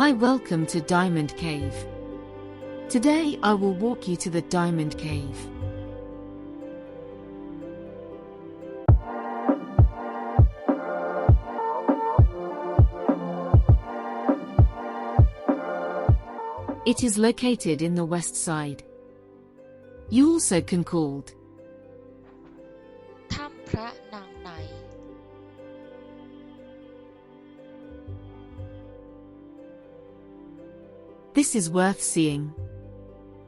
Hi, welcome to Diamond Cave. Today I will walk you to the Diamond Cave. It is located in the west side. You also can called This is worth seeing.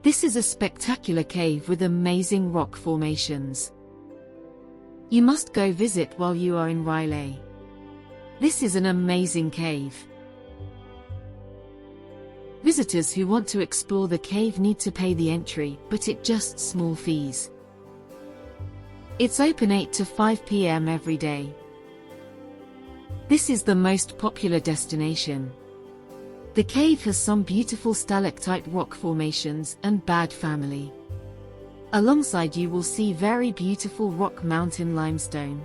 This is a spectacular cave with amazing rock formations. You must go visit while you are in Riley. This is an amazing cave. Visitors who want to explore the cave need to pay the entry, but it just small fees. It's open 8 to 5 pm every day. This is the most popular destination. The cave has some beautiful stalactite rock formations and bad family. Alongside you will see very beautiful rock mountain limestone.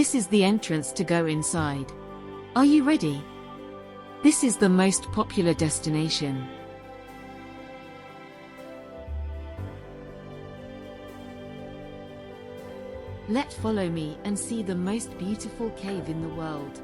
This is the entrance to go inside. Are you ready? This is the most popular destination. Let follow me and see the most beautiful cave in the world.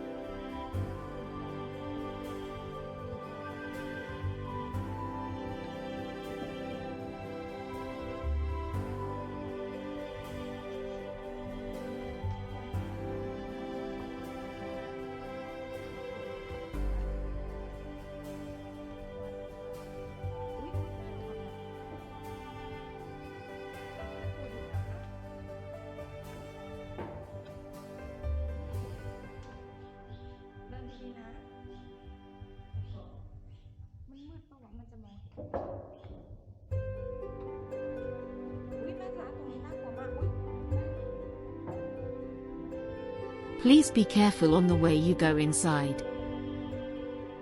Please be careful on the way you go inside.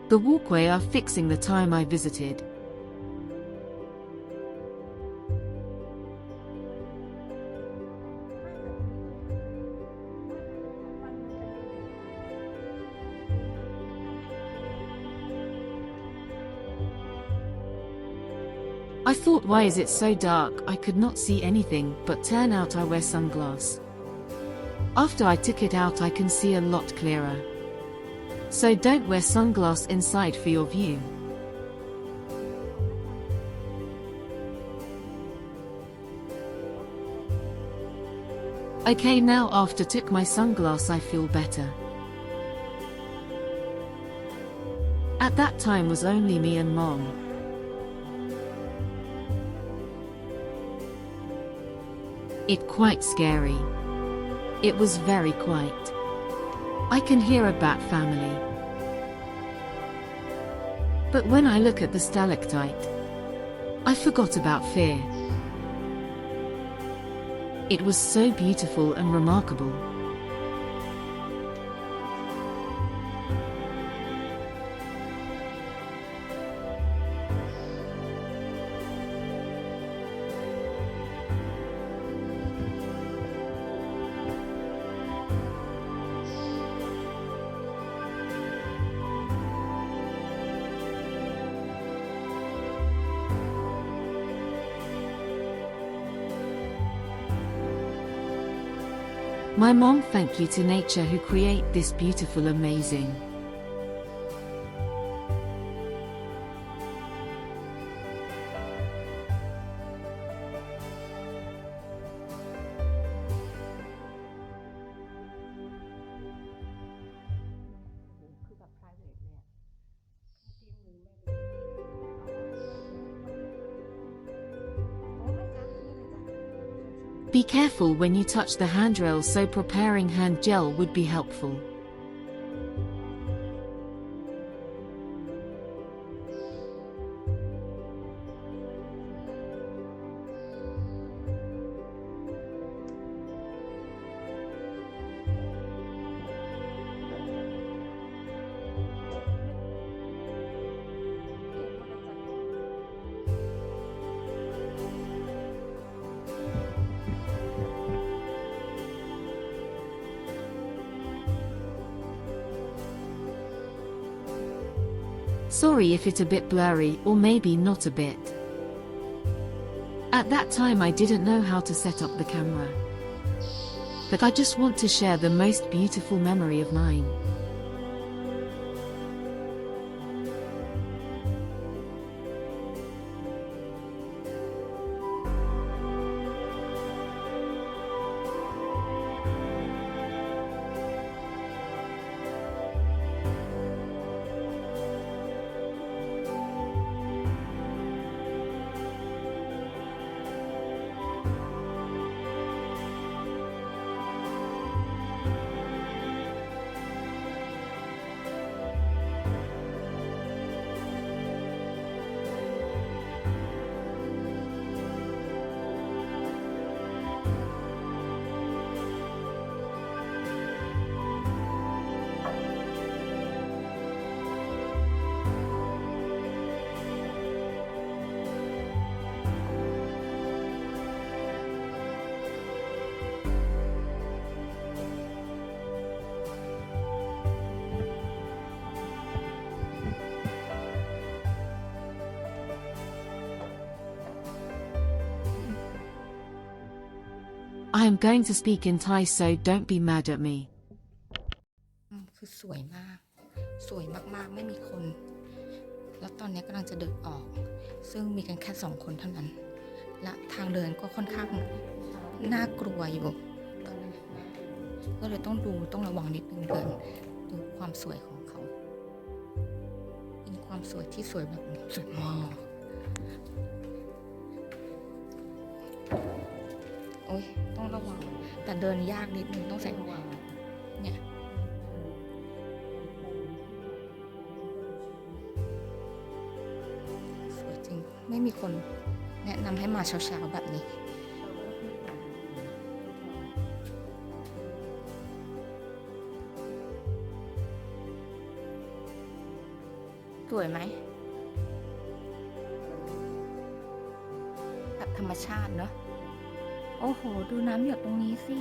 The walkway are fixing the time I visited. I thought why is it so dark I could not see anything but turn out I wear sunglasses. After I took it out I can see a lot clearer. So don't wear sunglasses inside for your view. Okay now after took my sunglasses I feel better. At that time was only me and mom. It quite scary. It was very quiet. I can hear a bat family. But when I look at the stalactite, I forgot about fear. It was so beautiful and remarkable. My mom thank you to nature who create this beautiful amazing. Be careful when you touch the handrail so preparing hand gel would be helpful. Sorry if it's a bit blurry or maybe not a bit. At that time I didn't know how to set up the camera. But I just want to share the most beautiful memory of mine. I am going to speak in Thai so don't be mad at me. อืมคือสวยมาก สวยมากๆ ไม่มีคน แล้วตอนนี้กำลังจะเดินออก ซึ่งมีกันแค่สองคนเท่านั้น และทางเดินก็ค่อนข้างน่ากลัวอยู่ ก็เลยต้องดูต้องระวังนิดนึงเดินดูความสวยของเขาเป็นความสวยที่สวยแบบสุดมาก โอ้ยต้องระวัง แต่เดินยากนิดนึงต้องใส่เนี่ยสวยจริง ไม่มีคนแนะนำให้มาเช้าๆแบบนี้ สวยไหมแบบธรรมชาติเนอะ อ้โห ดูน้ำหยดตรงนี้สิ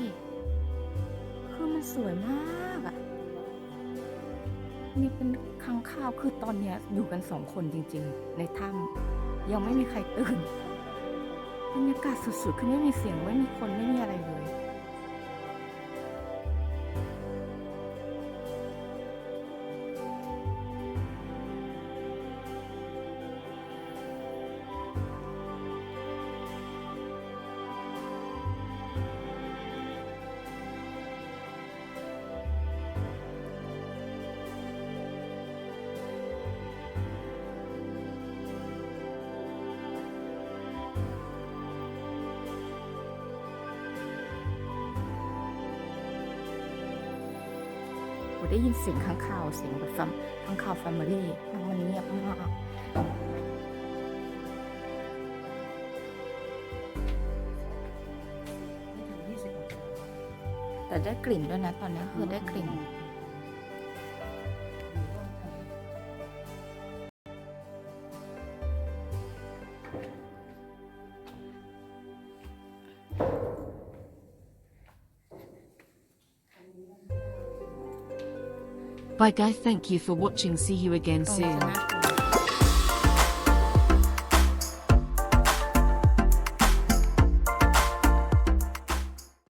คือมันสวยมากอะนี่เป็นค้งข้าวคือตอนเนี้ยอยู่กันสองคนจริง ๆ ในถ้ำยังไม่มีใครตื่นบรรยากาศสุดๆ คือไม่มีเสียงไม่มีคนไม่มีอะไรเลย ได้ยินเสียงข้างข่าวเสียงแบบฟัมข้างข่าวแฟมิลี่มันเงียบมากแต่ได้กลิ่นด้วยนะตอนนี้คือได้กลิ่น Bye guy thank you for watching. See you again soon.